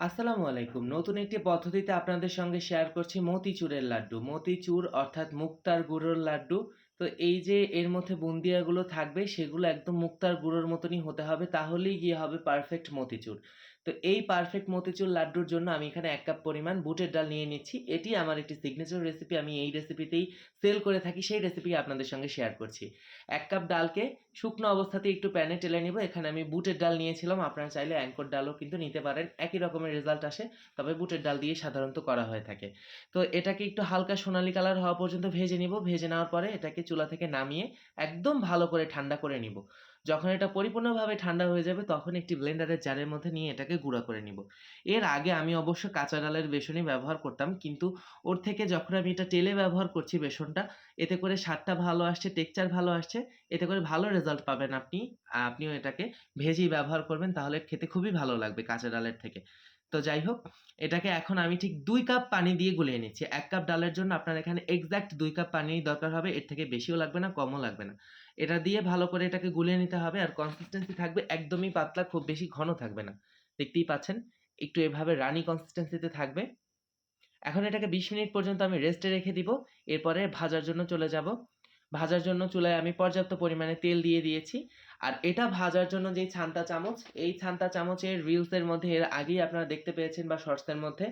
আসসালামু আলাইকুম। নতুন একটি পদ্ধতিতে আপনাদের সঙ্গে শেয়ার করছি মতিচুরের লাড্ডু। মতিচুর অর্থাৎ মুক্তার গুঁড়োর লাড্ডু। তো এই যে এর মধ্যে বুন্দিয়াগুলো থাকবে, সেগুলো একদম মুক্তার গুঁড়োর মতনই হতে হবে, তাহলেই গিয়ে হবে পারফেক্ট মতিচুর। তো এই পারফেক্ট মতিচুর লাড্ডুর জন্য আমি এখানে এক কাপ পরিমাণ বুটের ডাল নিয়ে নিচ্ছি। এটি আমার একটি সিগনেচার রেসিপি। আমি এই রেসিপিতেই সেল করে থাকি, সেই রেসিপি আপনাদের সঙ্গে শেয়ার করছি। এক কাপ ডালকে শুকনো অবস্থাতেই একটু প্যানে টেলে নিব। এখানে আমি বুটের ডাল নিয়েছিলাম। আপনারা চাইলে অ্যাঙ্কর ডালও কিন্তু নিতে পারেন। একই রকমের রেজাল্ট আসে। তবে বুটের ডাল দিয়ে সাধারণত করা হয়ে থাকে। তো এটাকে একটু হালকা সোনালি কালার হওয়া পর্যন্ত ভেজে নিব। ভেজে নেওয়ার পরে এটাকে চুলা থেকে নামিয়ে একদম ভালো করে ঠান্ডা করে নিব। যখন এটা পরিপূর্ণভাবে ঠান্ডা হয়ে যাবে তখন একটি ব্লেন্ডারের জারের মধ্যে নিয়ে এটাকে গুঁড়া করে নিব। এর আগে আমি অবশ্য কাঁচা ডালের বেসনই ব্যবহার করতাম। কিন্তু ওর থেকে যখন আমি এটা টেলে ব্যবহার করছি বেসনটা, এতে করে স্বাদটা ভালো আসছে, টেক্সচার ভালো আসছে। এতে করে ভালো রেজাল্ট পাবেন আপনি। আপনিও এটাকে ভেজেই ব্যবহার করবেন তাহলে খেতে খুবই ভালো লাগবে কাঁচা ডালের থেকে। তো যাই হোক, এটাকে এখন আমি ঠিক দুই কাপ পানি দিয়ে গুলিয়ে নিচ্ছি। এক কাপ ডালের জন্য আপনার এখানে এক্সাক্ট ২ কাপ পানির দরকার হবে। এর থেকে বেশিও লাগবে না, কমও লাগবে না। এটা দিয়ে ভালো করে এটাকে গুলিয়ে নিতে হবে আর কনসিস্টেন্সি থাকবে একদমই পাতলা, খুব বেশি ঘন থাকবে না। দেখতেই পাচ্ছেন একটু এভাবে রানি কনসিস্টেন্সিতে থাকবে। এখন এটাকে ২০ মিনিট পর্যন্ত আমি রেস্টে রেখে দিব। এরপরে ভাজার জন্য চলে যাব। ভাজার জন্য চুলায় আমি পর্যাপ্ত পরিমাণে তেল দিয়ে দিয়েছি। আর এটা ভাজার জন্য যেই ছান্তা চামচ, এই ছান্তা চামচের রিলসের মধ্যে এর আগেই আপনারা দেখতে পেয়েছেন বা শর্টসের মধ্যে।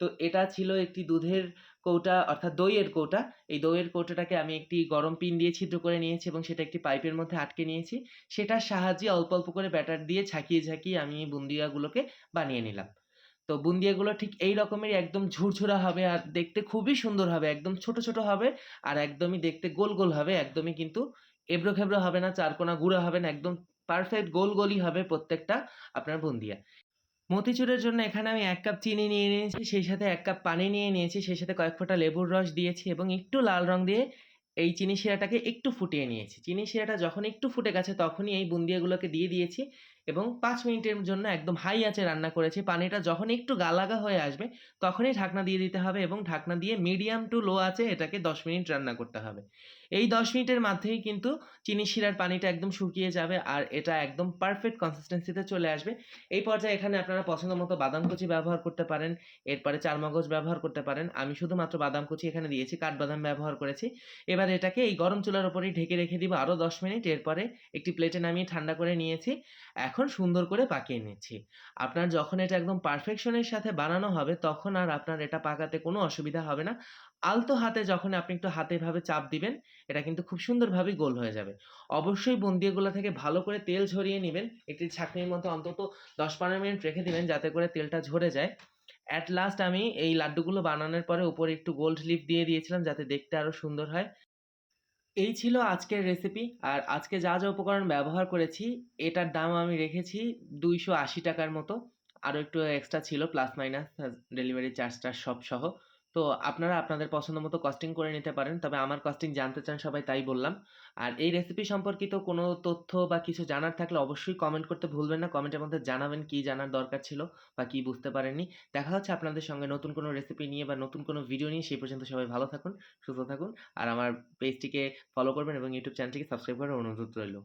তো এটা ছিল একটি দুধের কৌটা অর্থাৎ দইয়ের কৌটা। এই দইয়ের কৌটাটাকে আমি একটি গরম পিন দিয়ে ছিদ্র করে নিয়েছি এবং সেটা একটি পাইপের মধ্যে আটকে নিয়েছি। সেটার সাহায্যে অল্প, অল্প করে ব্যাটার দিয়ে ঝাঁকিয়ে, ঝাঁকিয়ে আমি বুন্দিয়াগুলোকে বানিয়ে নিলাম। তো বুন্দিয়াগুলো ঠিক এই রকমেরই একদম ঝুরঝুরা হবে আর দেখতে খুবই সুন্দর হবে। একদম ছোট, ছোট হবে আর একদমই দেখতে গোল, গোল হবে। একদমই কিন্তু এবড়ো-খেবড়ো হবে না, চারকোনা গুঁড়া হবে না। একদম পারফেক্ট গোল, গোলই হবে প্রত্যেকটা আপনার বুন্দিয়া। মতিচুরের জন্য এখানে আমি এক কাপ চিনি নিয়ে নিয়েছি, সেই সাথে এক কাপ পানি নিয়ে নিয়েছি, সেই সাথে কয়েক ফোঁটা লেবুর রস দিয়েছি এবং একটু লাল রং দিয়ে এই চিনি শিরাটাকে একটু ফুটিয়ে নিয়েছি। চিনি শিরাটা যখন একটু ফুটে গেছে তখনই এই বুন্দিয়াগুলোকে দিয়ে দিয়েছি এবং পাঁচ মিনিটের জন্য একদম হাই আঁচে রান্না করেছি। পানিটা যখন একটু গালাগা হয়ে আসবে তখনই ঢাকনা দিয়ে দিতে হবে এবং ঢাকনা দিয়ে মিডিয়াম টু লো আঁচে এটাকে ১০ মিনিট রান্না করতে হবে। এই ১০ মিনিটের মধ্যেই কিন্তু চিনি শিরার পানিটা একদম শুকিয়ে যাবে আর এটা একদম পারফেক্ট কনসিস্টেন্সিতে চলে আসবে। এই পর্যায়ে এখানে আপনারা পছন্দ মতো বাদাম কুচি ব্যবহার করতে পারেন। এরপরে চারমগজ ব্যবহার করতে পারেন। আমি শুধুমাত্র বাদাম কুচি এখানে দিয়েছি, কাঠবাদাম ব্যবহার করেছি। এবার এটাকে এই গরম চুলার উপরেই ঢেকে রেখে দিব আরও ১০ মিনিট। এরপরে একটি প্লেটে নামিয়ে ঠান্ডা করে নিয়েছি। এখন সুন্দর করে পাকিয়ে নিচ্ছি। আপনার যখন এটা একদম পারফেকশনের সাথে বানানো হবে তখন আর আপনার এটা পাকাতে কোনো অসুবিধা হবে না। আলতো হাতে যখন আপনি একটু হাতে এভাবে চাপ দিবেন, এটা কিন্তু খুব সুন্দরভাবেই গোল হয়ে যাবে। অবশ্যই বুন্দিয়াগুলো থেকে ভালো করে তেল ঝরিয়ে নিবেন। একটি ছাঁকনির মধ্যে অন্তত ১০-১৫ মিনিট রেখে দিবেন যাতে করে তেলটা ঝরে যায়। অ্যাট লাস্ট আমি এই লাড্ডুগুলো বানানোর পরে উপরে একটু গোল্ড লিফ দিয়ে দিয়েছিলাম যাতে দেখতে আরও সুন্দর হয়। এই ছিল আজকের রেসিপি। আর আজকে যা, যা উপকরণ ব্যবহার করেছি এটার দাম আমি রেখেছি ৳২৮০ টাকার মতো। আরও একটু এক্সট্রা ছিল প্লাস মাইনাস ডেলিভারি চার্জ-টার্জ সব সহ। তো আপনারা আপনাদের পছন্দ মতো কস্টিং করে নিতে পারেন। তবে আমার কস্টিং জানতে চান সবাই তাই বললাম। আর এই রেসিপি সম্পর্কিত কোনো তথ্য বা কিছু জানার থাকলে অবশ্যই কমেন্ট করতে ভুলবেন না। কমেন্টের মধ্যে জানাবেন কি জানার দরকার ছিল বা কি বুঝতে পারেননি। দেখা হচ্ছে আপনাদের সঙ্গে নতুন কোনো রেসিপি নিয়ে বা নতুন কোনো ভিডিও নিয়ে। সেই পর্যন্ত সবাই ভালো থাকুন, সুস্থ থাকুন। আর আমার পেজটিকে ফলো করবেন এবং ইউটিউব চ্যানেলটিকে সাবস্ক্রাইব করার অনুরোধ রইল।